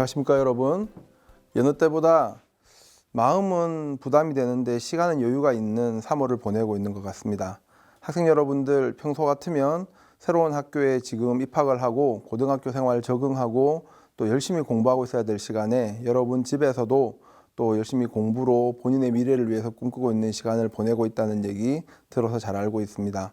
안녕하십니까 여러분. 여느 때보다 마음은 부담이 되는데 시간은 여유가 있는 3월을 보내고 있는 것 같습니다. 학생 여러분들 평소 같으면 새로운 학교에 지금 입학을 하고 고등학교 생활 적응하고 또 열심히 공부하고 있어야 될 시간에 여러분 집에서도 또 열심히 공부로 본인의 미래를 위해서 꿈꾸고 있는 시간을 보내고 있다는 얘기 들어서 잘 알고 있습니다.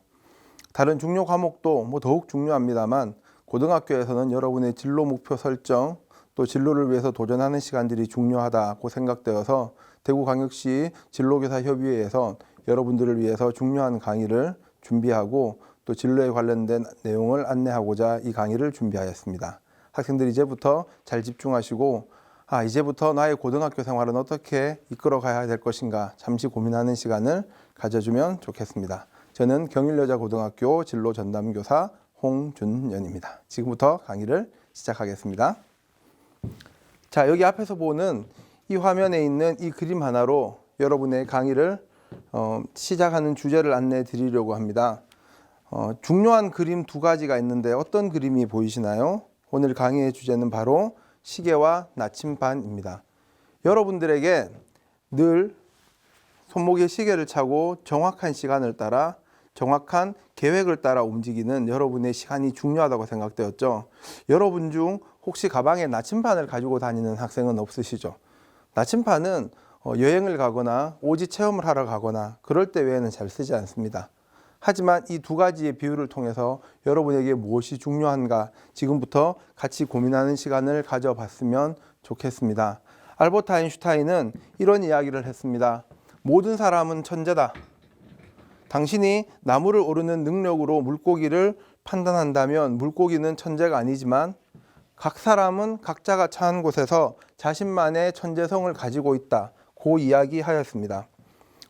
다른 중요 과목도 뭐 더욱 중요합니다만 고등학교에서는 여러분의 진로 목표 설정 또 진로를 위해서 도전하는 시간들이 중요하다고 생각되어서 대구광역시 진로교사 협의회에서 여러분들을 위해서 중요한 강의를 준비하고 또 진로에 관련된 내용을 안내하고자 이 강의를 준비하였습니다. 학생들 이제부터 잘 집중하시고 아 이제부터 나의 고등학교 생활은 어떻게 이끌어 가야 될 것인가 잠시 고민하는 시간을 가져주면 좋겠습니다. 저는 경일여자고등학교 진로 전담교사 홍준연입니다. 지금부터 강의를 시작하겠습니다. 자, 여기 앞에서 보는 이 화면에 있는 이 그림 하나로 여러분의 강의를 어, 시작하는 주제를 안내해 드리려고 합니다. 어, 중요한 그림 두 가지가 있는데 어떤 그림이 보이시나요? 오늘 강의의 주제는 바로 시계와 나침반입니다. 여러분들에게 늘 손목에 시계를 차고 정확한 시간을 따라 정확한 계획을 따라 움직이는 여러분의 시간이 중요하다고 생각되었죠. 여러분 중 혹시 가방에 나침반을 가지고 다니는 학생은 없으시죠? 나침반은 어, 여행을 가거나 오지 체험을 하러 가거나 그럴 때 외에는 잘 쓰지 않습니다. 하지만 이 두 가지의 비율을 통해서 여러분에게 무엇이 중요한가 지금부터 같이 고민하는 시간을 가져봤으면 좋겠습니다. 알버트 아인슈타인은 이런 이야기를 했습니다. 모든 사람은 천재다. 당신이 나무를 오르는 능력으로 물고기를 판단한다면 물고기는 천재가 아니지만 각 사람은 각자가 처한 곳에서 자신만의 천재성을 가지고 있다. 고 이야기하였습니다.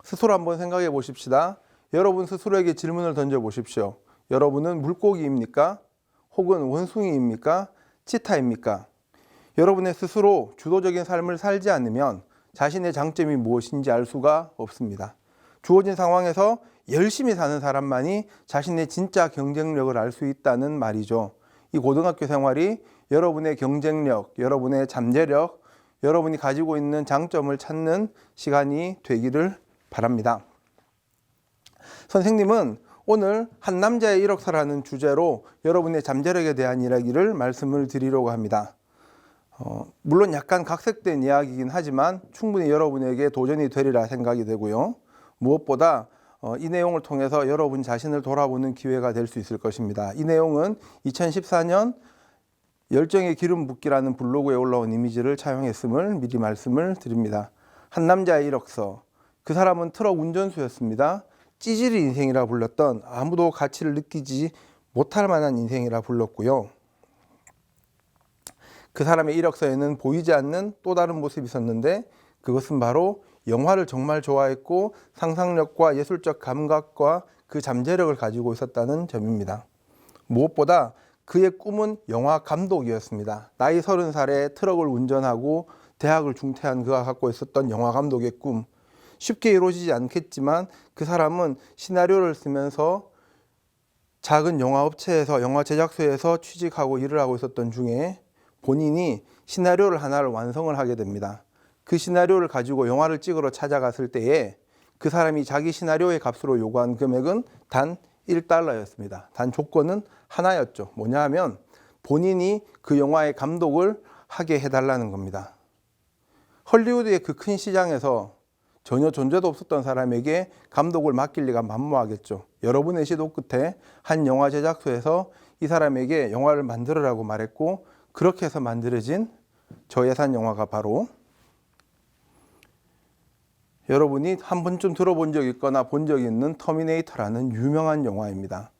스스로 한번 생각해 보십시다. 여러분 스스로에게 질문을 던져 보십시오. 여러분은 물고기입니까? 혹은 원숭이입니까? 치타입니까? 여러분의 스스로 주도적인 삶을 살지 않으면 자신의 장점이 무엇인지 알 수가 없습니다. 주어진 상황에서 열심히 사는 사람만이 자신의 진짜 경쟁력을 알 수 있다는 말이죠. 이 고등학교 생활이 여러분의 경쟁력, 여러분의 잠재력, 여러분이 가지고 있는 장점을 찾는 시간이 되기를 바랍니다. 선생님은 오늘 한 남자의 이력서라는 주제로 여러분의 잠재력에 대한 이야기를 말씀을 드리려고 합니다. 어, 물론 약간 각색된 이야기이긴 하지만 충분히 여러분에게 도전이 되리라 생각이 되고요. 무엇보다 어, 이 내용을 통해서 여러분 자신을 돌아보는 기회가 될 수 있을 것입니다. 이 내용은 2014년 열정의 기름 붓기라는 블로그에 올라온 이미지를 차용했음을 미리 말씀을 드립니다. 한 남자의 이력서. 그 사람은 트럭 운전수였습니다. 찌질이 인생이라 불렀던 아무도 가치를 느끼지 못할 만한 인생이라 불렀고요. 그 사람의 이력서에는 보이지 않는 또 다른 모습이 있었는데 그것은 바로 영화를 정말 좋아했고 상상력과 예술적 감각과 그 잠재력을 가지고 있었다는 점입니다. 무엇보다 그의 꿈은 영화 감독이었습니다. 나이 서른 살에 트럭을 운전하고 대학을 중퇴한 그가 갖고 있었던 영화 감독의 꿈. 쉽게 이루어지지 않겠지만 그 사람은 시나리오를 쓰면서 작은 영화 업체에서 영화 제작소에서 취직하고 일을 하고 있었던 중에 본인이 시나리오를 하나를 완성을 하게 됩니다. 그 시나리오를 가지고 영화를 찍으러 찾아갔을 때에 그 사람이 자기 시나리오의 값으로 요구한 금액은 단 1달러였습니다. 단 조건은 하나였죠. 뭐냐 하면 본인이 그 영화의 감독을 하게 해달라는 겁니다. 헐리우드의 그 큰 시장에서 전혀 존재도 없었던 사람에게 감독을 맡길 리가 만무하겠죠. 여러분의 시도 끝에 한 영화 제작소에서 이 사람에게 영화를 만들으라고 말했고 그렇게 해서 만들어진 저예산 영화가 바로 여러분이 한 번쯤 들어본 적 있거나 본 적 있는 터미네이터라는 유명한 영화입니다.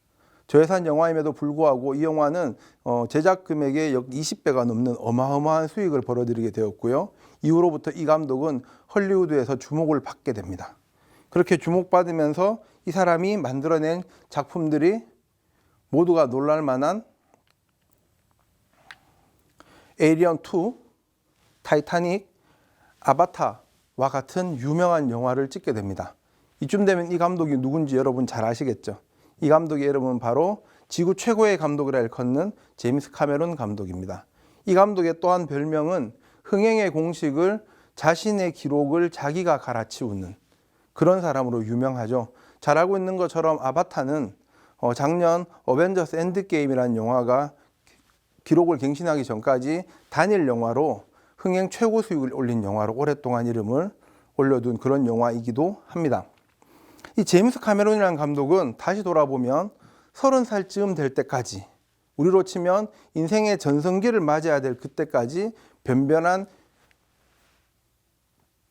저예산 영화임에도 불구하고 이 영화는 어, 제작 금액의 약 20배가 넘는 어마어마한 수익을 벌어들이게 되었고요. 이후로부터 이 감독은 헐리우드에서 주목을 받게 됩니다. 그렇게 주목받으면서 이 사람이 만들어낸 작품들이 모두가 놀랄 만한 에이리언 2, 타이타닉, 아바타 와 같은 유명한 영화를 찍게 됩니다. 이쯤 되면 이 감독이 누군지 여러분 잘 아시겠죠? 이 감독의 이름은 바로 지구 최고의 감독이라 일컫는 제임스 카메론 감독입니다. 이 감독의 또한 별명은 흥행의 공식을 자신의 기록을 자기가 갈아치우는 그런 사람으로 유명하죠. 잘 알고 있는 것처럼 아바타는 어, 작년 어벤져스 엔드게임이라는 영화가 기록을 갱신하기 전까지 단일 영화로 흥행 최고 수익을 올린 영화로 오랫동안 이름을 올려둔 그런 영화이기도 합니다. 이 제임스 카메론이라는 감독은 다시 돌아보면 서른 살쯤 될 때까지 우리로 치면 인생의 전성기를 맞이해야 될 그때까지 변변한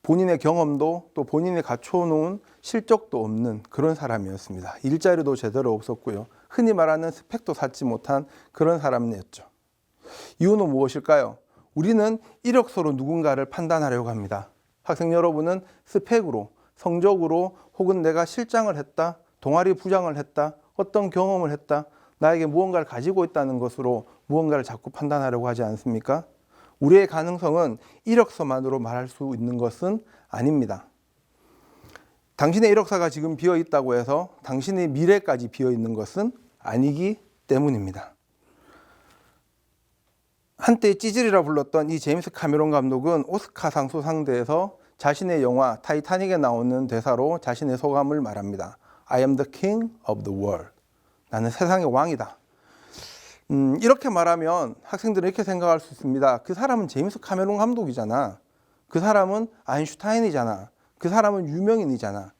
본인의 경험도 또 본인이 갖춰놓은 실적도 없는 그런 사람이었습니다. 일자리도 제대로 없었고요. 흔히 말하는 스펙도 쌓지 못한 그런 사람이었죠. 이유는 무엇일까요? 우리는 이력서로 누군가를 판단하려고 합니다. 학생 여러분은 스펙으로, 성적으로 혹은 내가 실장을 했다, 동아리 부장을 했다, 어떤 경험을 했다, 나에게 무언가를 가지고 있다는 것으로 무언가를 자꾸 판단하려고 하지 않습니까? 우리의 가능성은 이력서만으로 말할 수 있는 것은 아닙니다. 당신의 이력서가 지금 비어 있다고 해서 당신의 미래까지 비어 있는 것은 아니기 때문입니다. 한때 찌질이라 불렀던 이 제임스 카메론 감독은 오스카상 수상대에서 자신의 영화 타이타닉에 나오는 대사로 자신의 소감을 말합니다. I am the king of the world. 나는 세상의 왕이다. 음, 이렇게 말하면 학생들은 이렇게 생각할 수 있습니다. 그 사람은 제임스 카메론 감독이잖아. 그 사람은 아인슈타인이잖아. 그 사람은 유명인이잖아.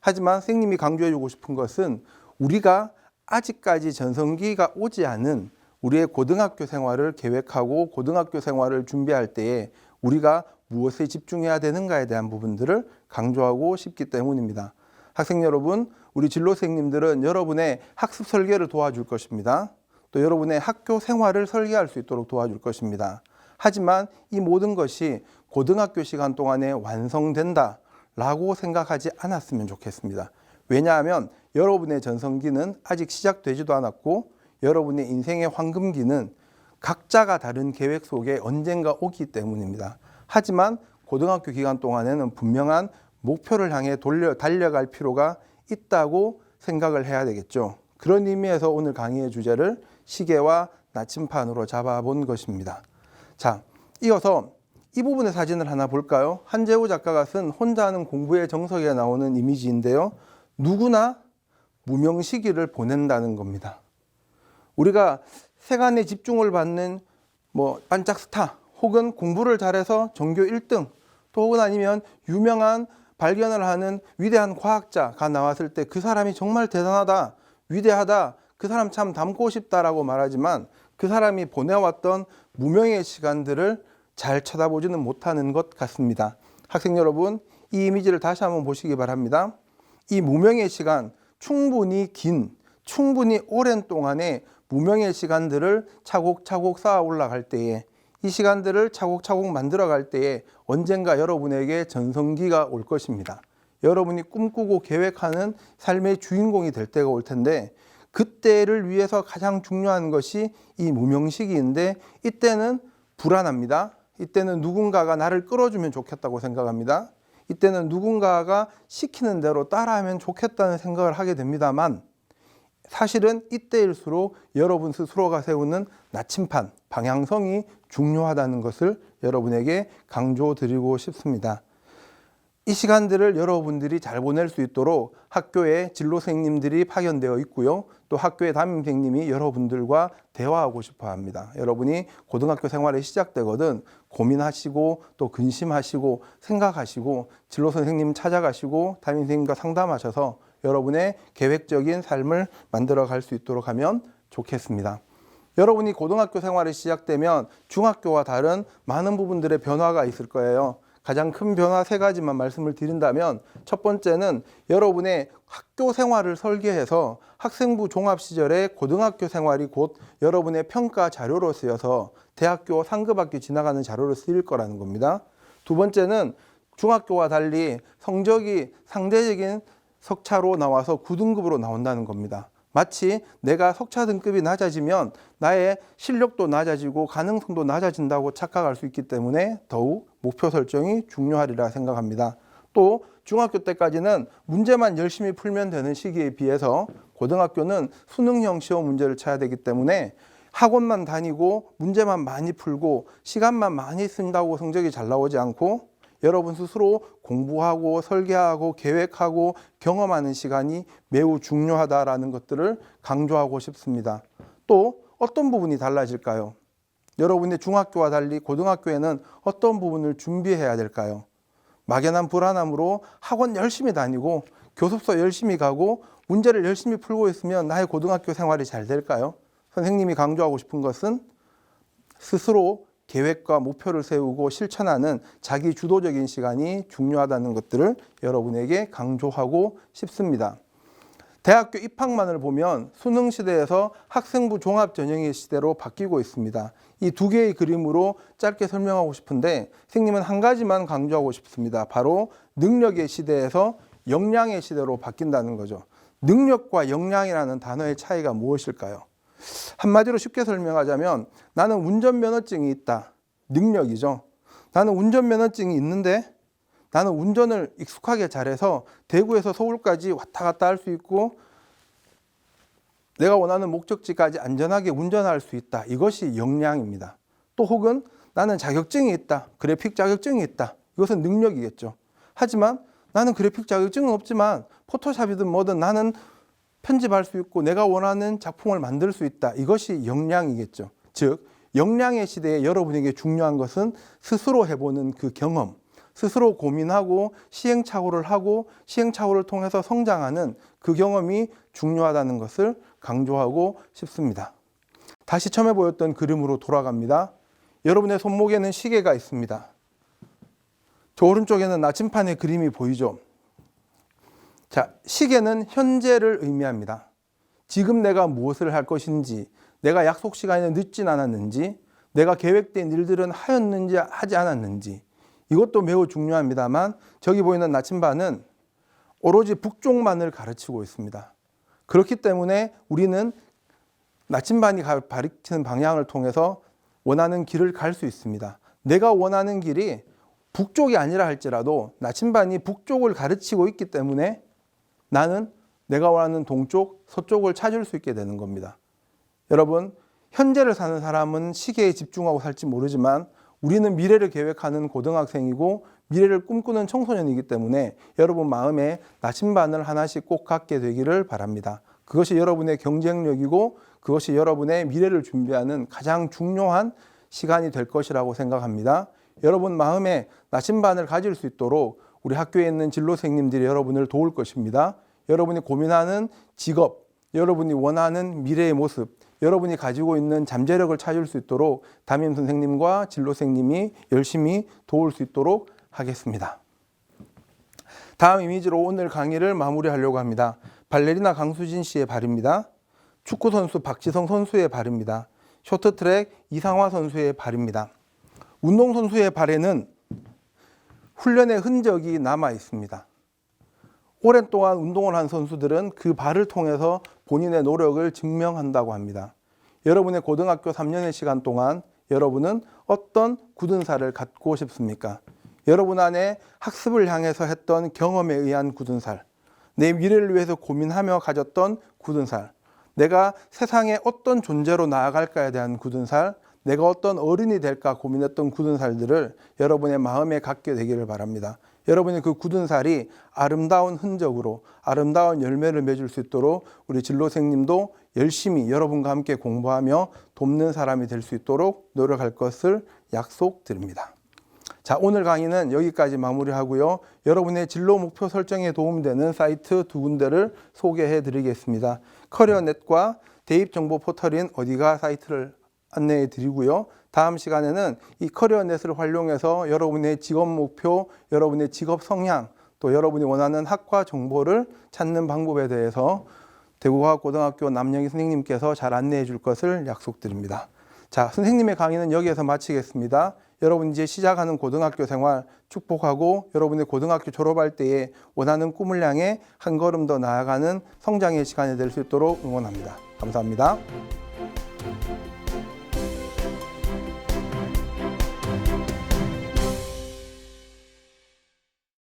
하지만 선생님이 강조해주고 싶은 것은 우리가 아직까지 전성기가 오지 않은 우리의 고등학교 생활을 계획하고 고등학교 생활을 준비할 때에 우리가 무엇에 집중해야 되는가에 대한 부분들을 강조하고 싶기 때문입니다. 학생 여러분, 우리 진로 선생님들은 여러분의 학습 설계를 도와줄 것입니다. 또 여러분의 학교 생활을 설계할 수 있도록 도와줄 것입니다. 하지만 이 모든 것이 고등학교 시간 동안에 완성된다 라고 생각하지 않았으면 좋겠습니다. 왜냐하면 여러분의 전성기는 아직 시작되지도 않았고 여러분의 인생의 황금기는 각자가 다른 계획 속에 언젠가 오기 때문입니다. 하지만 고등학교 기간 동안에는 분명한 목표를 향해 돌려 달려갈 필요가 있다고 생각을 해야 되겠죠. 그런 의미에서 오늘 강의의 주제를 시계와 나침판으로 잡아본 것입니다. 자, 이어서 이 부분의 사진을 하나 볼까요? 한재우 작가가 쓴 혼자 하는 공부의 정석에 나오는 이미지인데요. 누구나 무명 시기를 보낸다는 겁니다. 우리가 세간의 집중을 받는 뭐 반짝 스타 혹은 공부를 잘해서 전교 1등 또 혹은 아니면 유명한 발견을 하는 위대한 과학자가 나왔을 때 그 사람이 정말 대단하다, 위대하다, 그 사람 참 닮고 싶다라고 말하지만 그 사람이 보내왔던 무명의 시간들을 잘 쳐다보지는 못하는 것 같습니다. 학생 여러분, 이 이미지를 다시 한번 보시기 바랍니다. 이 무명의 시간, 충분히 긴, 충분히 오랜 동안의 무명의 시간들을 차곡차곡 쌓아 올라갈 때에 이 시간들을 차곡차곡 만들어 갈 때에 언젠가 여러분에게 전성기가 올 것입니다. 여러분이 꿈꾸고 계획하는 삶의 주인공이 될 때가 올 텐데 그때를 위해서 가장 중요한 것이 이 무명 시기인데 이때는 불안합니다. 이때는 누군가가 나를 끌어주면 좋겠다고 생각합니다. 이때는 누군가가 시키는 대로 따라하면 좋겠다는 생각을 하게 됩니다만 사실은 이때일수록 여러분 스스로가 세우는 나침판, 방향성이 중요하다는 것을 여러분에게 강조드리고 싶습니다. 이 시간들을 여러분들이 잘 보낼 수 있도록 학교에 진로 선생님들이 파견되어 있고요. 또 학교의 담임 선생님이 여러분들과 대화하고 싶어 합니다. 여러분이 고등학교 생활이 시작되거든 고민하시고 또 근심하시고 생각하시고 진로 선생님 찾아가시고 담임 선생님과 상담하셔서 여러분의 계획적인 삶을 만들어 갈 수 있도록 하면 좋겠습니다. 여러분이 고등학교 생활이 시작되면 중학교와 다른 많은 부분들의 변화가 있을 거예요. 가장 큰 변화 세 가지만 말씀을 드린다면 첫 번째는 여러분의 학교 생활을 설계해서 학생부 종합 시절에 고등학교 생활이 곧 여러분의 평가 자료로 쓰여서 대학교 상급학교 지나가는 자료로 쓰일 거라는 겁니다. 두 번째는 중학교와 달리 성적이 상대적인 석차로 나와서 9등급으로 나온다는 겁니다. 마치 내가 석차 등급이 낮아지면 나의 실력도 낮아지고 가능성도 낮아진다고 착각할 수 있기 때문에 더욱 목표 설정이 중요하리라 생각합니다. 또 중학교 때까지는 문제만 열심히 풀면 되는 시기에 비해서 고등학교는 수능형 시험 문제를 쳐야 되기 때문에 학원만 다니고 문제만 많이 풀고 시간만 많이 쓴다고 성적이 잘 나오지 않고 여러분 스스로 공부하고 설계하고 계획하고 경험하는 시간이 매우 중요하다라는 것들을 강조하고 싶습니다. 또 어떤 부분이 달라질까요? 여러분의 중학교와 달리 고등학교에는 어떤 부분을 준비해야 될까요? 막연한 불안함으로 학원 열심히 다니고 교습소 열심히 가고 문제를 열심히 풀고 있으면 나의 고등학교 생활이 잘 될까요? 선생님이 강조하고 싶은 것은 스스로 계획과 목표를 세우고 실천하는 자기 주도적인 시간이 중요하다는 것들을 여러분에게 강조하고 싶습니다. 대학교 입학만을 보면 수능 시대에서 학생부 종합 전형의 시대로 바뀌고 있습니다. 이 두 개의 그림으로 짧게 설명하고 싶은데 선생님은 한 가지만 강조하고 싶습니다. 바로 능력의 시대에서 역량의 시대로 바뀐다는 거죠. 능력과 역량이라는 단어의 차이가 무엇일까요? 한마디로 쉽게 설명하자면 나는 운전면허증이 있다. 능력이죠. 나는 운전면허증이 있는데 나는 운전을 익숙하게 잘해서 대구에서 서울까지 왔다 갔다 할 수 있고 내가 원하는 목적지까지 안전하게 운전할 수 있다. 이것이 역량입니다. 또 혹은 나는 자격증이 있다. 그래픽 자격증이 있다. 이것은 능력이겠죠. 하지만 나는 그래픽 자격증은 없지만 포토샵이든 뭐든 나는 편집할 수 있고 내가 원하는 작품을 만들 수 있다. 이것이 역량이겠죠. 즉, 역량의 시대에 여러분에게 중요한 것은 스스로 해보는 그 경험, 스스로 고민하고 시행착오를 하고 시행착오를 통해서 성장하는 그 경험이 중요하다는 것을 강조하고 싶습니다. 다시 처음에 보였던 그림으로 돌아갑니다. 여러분의 손목에는 시계가 있습니다. 저 오른쪽에는 나침판의 그림이 보이죠? 자, 시계는 현재를 의미합니다. 지금 내가 무엇을 할 것인지, 내가 약속 시간에 늦진 않았는지, 내가 계획된 일들은 하였는지 하지 않았는지, 이것도 매우 중요합니다만, 저기 보이는 나침반은 오로지 북쪽만을 가르치고 있습니다. 그렇기 때문에 우리는 나침반이 가리키는 방향을 통해서 원하는 길을 갈 수 있습니다. 내가 원하는 길이 북쪽이 아니라 할지라도 나침반이 북쪽을 가르치고 있기 때문에 나는 내가 원하는 동쪽, 서쪽을 찾을 수 있게 되는 겁니다. 여러분, 현재를 사는 사람은 시계에 집중하고 살지 모르지만 우리는 미래를 계획하는 고등학생이고 미래를 꿈꾸는 청소년이기 때문에 여러분 마음에 나침반을 하나씩 꼭 갖게 되기를 바랍니다. 그것이 여러분의 경쟁력이고 그것이 여러분의 미래를 준비하는 가장 중요한 시간이 될 것이라고 생각합니다. 여러분 마음에 나침반을 가질 수 있도록 우리 학교에 있는 진로생님들이 여러분을 도울 것입니다. 여러분이 고민하는 직업, 여러분이 원하는 미래의 모습, 여러분이 가지고 있는 잠재력을 찾을 수 있도록 담임 선생님과 진로생님이 열심히 도울 수 있도록 하겠습니다. 다음 이미지로 오늘 강의를 마무리하려고 합니다. 발레리나 강수진 씨의 발입니다. 축구 선수 박지성 선수의 발입니다. 쇼트트랙 이상화 선수의 발입니다. 운동 선수의 발에는 훈련의 흔적이 남아 있습니다. 오랜 동안 운동을 한 선수들은 그 발을 통해서 본인의 노력을 증명한다고 합니다. 여러분의 고등학교 3년의 시간 동안 여러분은 어떤 굳은 살을 갖고 싶습니까? 여러분 안에 학습을 향해서 했던 경험에 의한 굳은 살, 내 미래를 위해서 고민하며 가졌던 굳은 살, 내가 세상에 어떤 존재로 나아갈까에 대한 굳은 살, 내가 어떤 어른이 될까 고민했던 굳은 살들을 여러분의 마음에 갖게 되기를 바랍니다. 여러분의 그 굳은 살이 아름다운 흔적으로 아름다운 열매를 맺을 수 있도록 우리 진로생님도 열심히 여러분과 함께 공부하며 돕는 사람이 될 수 있도록 노력할 것을 약속드립니다. 자, 오늘 강의는 여기까지 마무리하고요. 여러분의 진로 목표 설정에 도움되는 사이트 두 군데를 소개해 드리겠습니다. 커리어넷과 대입 정보 포털인 어디가 사이트를 안내해 드리고요. 다음 시간에는 이 커리어 넷을 활용해서 여러분의 직업 목표, 여러분의 직업 성향, 또 여러분이 원하는 학과 정보를 찾는 방법에 대해서 대구과학고등학교 남영희 선생님께서 잘 안내해 줄 것을 약속드립니다. 자, 선생님의 강의는 여기에서 마치겠습니다. 여러분 이제 시작하는 고등학교 생활 축복하고 여러분의 고등학교 졸업할 때에 원하는 꿈을 향해 한 걸음 더 나아가는 성장의 시간이 될 수 있도록 응원합니다. 감사합니다.